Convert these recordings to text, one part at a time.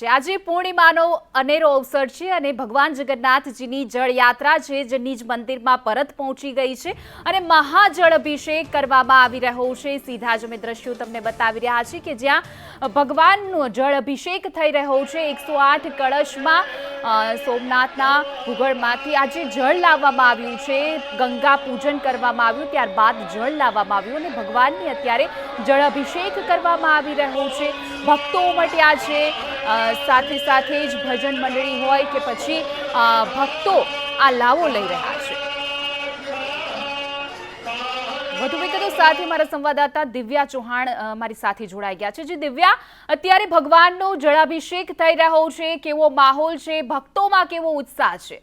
છે. આજે પૂર્ણિમાનો અનેરો અવસર છે અને ભગવાન જગન્નાથજીની જળયાત્રા છે જે નિજ મંદિરમાં પરત પહોંચી ગઈ છે અને મહાજળ અભિષેક કરવામાં આવી રહ્યો છે. સીધા જ અમે દ્રશ્યો તમને બતાવી રહ્યા છીએ કે જ્યાં ભગવાનનો જળ અભિષેક થઈ રહ્યો છે. એકસો આઠ કળશમાં સોમનાથના ભૂગોળમાંથી આજે જળ લાવવામાં આવ્યું છે. ગંગા પૂજન કરવામાં આવ્યું, ત્યારબાદ જળ લાવવામાં આવ્યું અને ભગવાનની અત્યારે જળ અભિષેક કરવામાં આવી રહ્યો છે. ભક્તો ઉમટ્યા છે સાથે સાથે જ ભજન મંડળી હોય કે પછી ભક્તો આ લાવો લઈ રહ્યા છે. વધુ વિગતો સાથે મારા સંવાદદાતા દિવ્યા ચૌહાણ મારી સાથે જોડાઈ ગયા છે. જે દિવ્યા, અત્યારે ભગવાનનો જળાભિષેક થઈ રહ્યો છે. કેવો માહોલ છે? ભક્તોમાં કેવો ઉત્સાહ છે?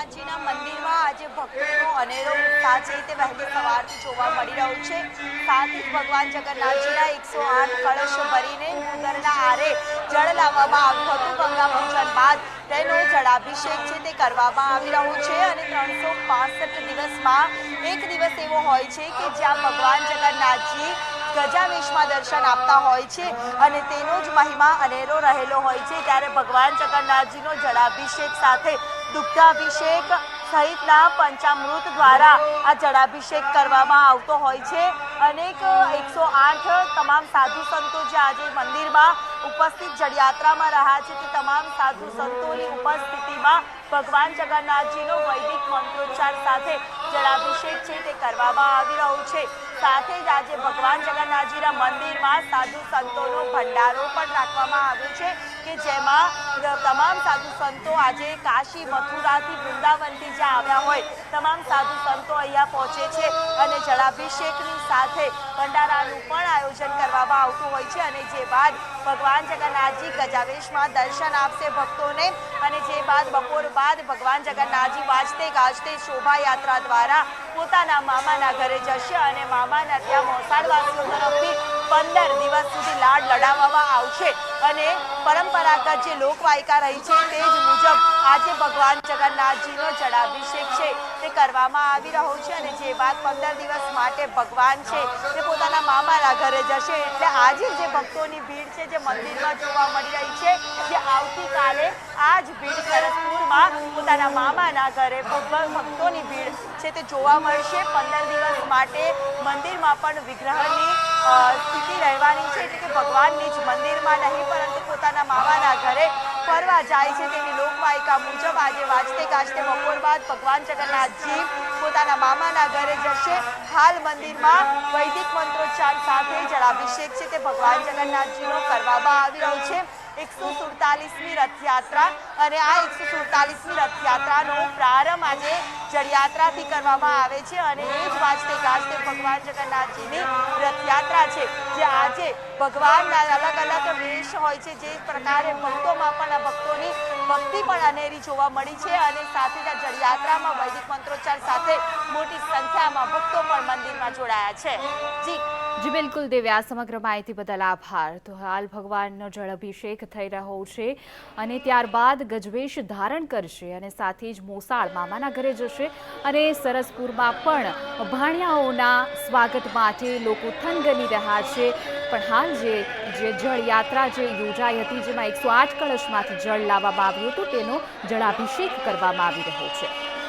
ભગવાન મંદિરમાં આજે ભક્તોનો અનેરો ઉત્સાહ છે. તે વહેલી સવારથી જોવા મળી રહ્યો છે. સાથે જ ભગવાન જગન્નાથજીના એકસો આઠ કળશ ભરીને ભૂગરના આરે જળ લાવવામાં આવ્યું હતું. ગંગા પૂજન બાદ તેનો જળાભિષેક છે તે કરવામાં આવી રહ્યો છે અને ત્રણસો પાસઠ દિવસમાં એક દિવસ એવો હોય છે કે જ્યાં ભગવાન જગન્નાથજી ગજાવેશમાં દર્શન આપતા હોય છે અને તેનો જ મહિમા અનેરો રહેલો હોય છે. ત્યારે ભગવાન જગન્નાથજીનો જળાભિષેક સાથે દુગ્ધાભિષેક સહિતના પંચામૃત દ્વારા આ જળાભિષેક કરવામાં આવતો હોય છે. અનેક, એકસો આઠ તમામ સાધુ સંતો જે આજે મંદિરમાં ઉપસ્થિત જળયાત્રામાં રહ્યા છે તે તમામ સાધુ સંતોની ઉપસ્થિતિમાં ભગવાન જગન્નાથજીનો વૈદિક મંત્રોચ્ચાર સાથે જળાભિષેક છે તે કરવામાં આવી રહ્યો છે. સાથે જ આજે ભગવાન જગન્નાથજીના મંદિરમાં સાધુ સંતોનો ભંડારો પણ રાખવામાં આવ્યો છે કે જેમાં તમામ સાધુ સંતો આજે કાશી, મથુરાથી વૃંદાવનથી જે આવ્યા હોય. તમામ સાધુ સંતો અહીંયા પહોંચે છે અને જળાભિષેકની સાથે ભંડારાનું પણ આયોજન કરવામાં આવતું હોય છે અને જે બાદ ભગવાન જગન્નાથજી ગજાવેશમાં દર્શન આપશે ભક્તોને અને જે બાદ બપોર બાદ ભગવાન જગન્નાથજી વાજતે ગાજતે શોભાયાત્રા દ્વારા પોતાના મામાના ઘરે જશે અને મામાના ત્યાં મોસાળવાસીઓ તરફથી પંદર દિવસ સુધી લાડ લડાવવામાં આવશે અને પરંપરાગત જે લોકવાયકા રહી છે તે જ મુજબ આજે ભગવાન જગન્નાથજીનો જળાભિષેક છે તે કરવામાં આવી રહ્યો છે અને જે બાદ પંદર દિવસ માટે ભગવાન છે તે પોતાના મામાના ઘરે જશે એટલે આજે જે ભક્તોની ભીડ છે, જે મંદિરમાં જોવા મળી રહી છે, જે આવતીકાલે આ જ ભીડ સરસપુરમાં પોતાના મામાના ઘરે ભક્તોની ભીડ છે તે જોવા મળશે. પંદર દિવસ માટે મંદિરમાં પણ વિગ્રહની સ્થિતિ રહેવાની છે એટલે કે ભગવાનની જ મંદિરમાં નહીં, પરંતુ પોતાના મામાના ઘરે ફરવા જાય છે. તેની લોકવાયકા મુજબ આજે વાજતે ગાજતે બપોર બાદ ભગવાન જગન્નાથજી પોતાના મામાના ઘરે જશે. હાલ મંદિરમાં વૈદિક મંત્રોચ્ચાર સાથે જળાભિષેક છે તે ભગવાન જગન્નાથજીનો કરવામાં આવી રહ્યો છે. એકસો સુડતાલીસમી રથયાત્રા અને આ એકસો સુડતાલીસમી રથયાત્રાનો પ્રારંભ આજે જળયાત્રાથી કરવામાં આવે છે અને એ જ વાજતે ગાજતે ભગવાન જગન્નાથજીની રથયાત્રા છે, જે આજે ભગવાનના અલગ અલગ વેશ હોય છે, જે પ્રકારે ભક્તોમાં પણ આ ભક્તોની ભક્તિ પણ અનેરી જોવા મળી છે અને સાથે જ જળયાત્રામાં વૈદિક મંત્રોચ્ચાર સાથે મોટી સંખ્યામાં ભક્તો પણ મંદિરમાં જોડાયા છે. જી. જી, બિલકુલ દિવ્યા સમગ્ર માહિતી બદલ આભાર. તો હાલ ભગવાનનો જળ અભિષેક થઈ રહ્યો છે અને ત્યારબાદ ગજવેશ ધારણ કરશે અને સાથે જ મોસાળ મામાના ઘરે જશે અને સરસપુરમાં પણ ભાણિયાઓના સ્વાગત માટે લોકો થનગની રહ્યા છે. પણ હાલ જે જે જળ જે યોજાઈ હતી, જેમાં એકસો આઠ કળશમાંથી જળ લાવવામાં આવ્યું હતું તેનો જળાભિષેક કરવામાં આવી રહ્યો છે.